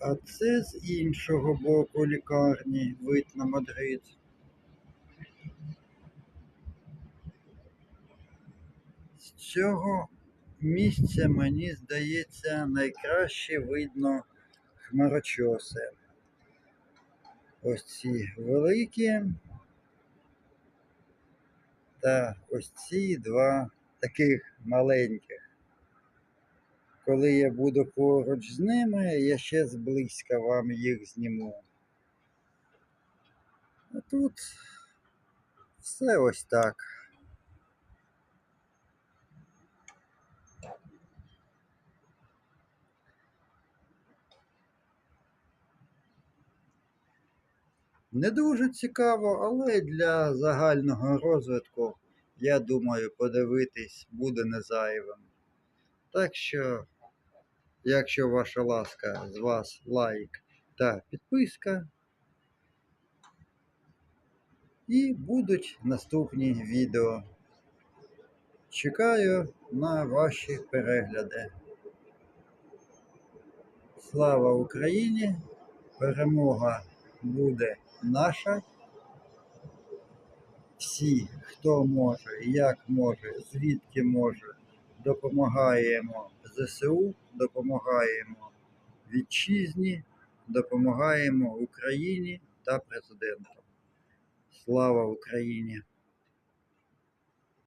А це з іншого боку лікарні вид на Мадрид. З цього місця, мені здається, найкраще видно хмарочоси. Ось ці великі. Та ось ці два таких маленьких. Коли я буду поруч з ними, я ще зблизька вам їх зніму. А тут все ось так. Не дуже цікаво, але для загального розвитку, я думаю, подивитись буде не зайвим. Так що, якщо ваша ласка, з вас лайк та підписка. І будуть наступні відео. Чекаю на ваші перегляди. Слава Україні! Перемога буде наша. Всі, хто може, як може, звідки може, допомагаємо ЗСУ, допомагаємо вітчизні, допомагаємо Україні та президенту. Слава Україні!